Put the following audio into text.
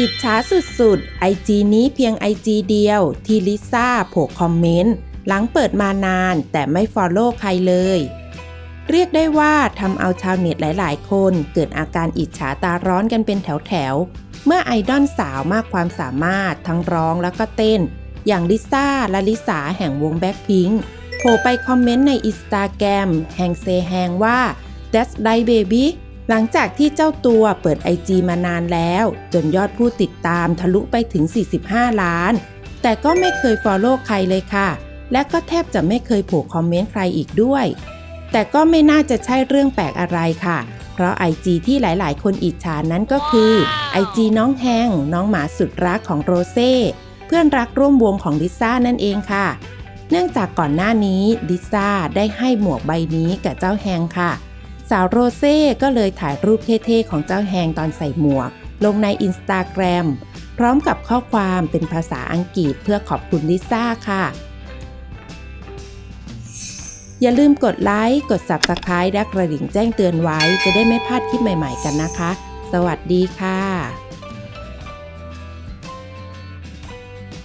อิจฉาสุดๆไอจีนี้เพียงไอจีเดียว ที่ลิซ่าโผกคอมเมนต์ หลังเปิดมานานแต่ไม่ฟอลโล่ใครเลย เรียกได้ว่าทำเอาชาวเน็ตหลายๆ คนเกิดอาการอิจฉาตาร้อนกันเป็นแถวๆ เมื่อไอดอลสาวมากความสามารถทั้งร้องแล้วก็เต้น อย่างลิซ่าและลิสาแห่งวงแบ็คพิงค์โผล่ไปคอมเมนต์ในอินสตาแกรมแห่งเซแฮงว่า That's right baby หลังจากที่เจ้าตัวเปิด IG มานานแล้ว จนยอดผู้ติดตามทะลุไปถึง 45 ล้าน แต่ก็ไม่เคยฟอลโล่ใครเลยค่ะ และก็แทบจะไม่เคยผล่คอมเมนต์ใครอีกด้วย แต่ก็ไม่น่าจะใช่เรื่องแปลกอะไรค่ะ เพราะ IG ที่หลายๆ คนอิจฉานั้นก็คือ IG น้องแฮงน้องหมาสุดรักของโรเซ่เพื่อนรักร่วมวงของลิซ่านั่นเองค่ะ เนื่องจากก่อนหน้านี้ลิซ่าได้ให้หมวกใบนี้กับเจ้าแฮงค่ะ สาวโรเซ่ก็เลยถ่ายรูปเท่ๆ ของเจ้าแฮงตอนใส่หมวก ลงในอินสตาแกรมพร้อมกับข้อความเป็นภาษาอังกฤษเพื่อขอบคุณลิซ่าค่ะ อย่าลืมกดไลค์ กด Subscribe และกระดิ่งแจ้งเตือนไว้ จะได้ไม่พลาดคลิปใหม่ๆกันนะคะ สวัสดีค่ะ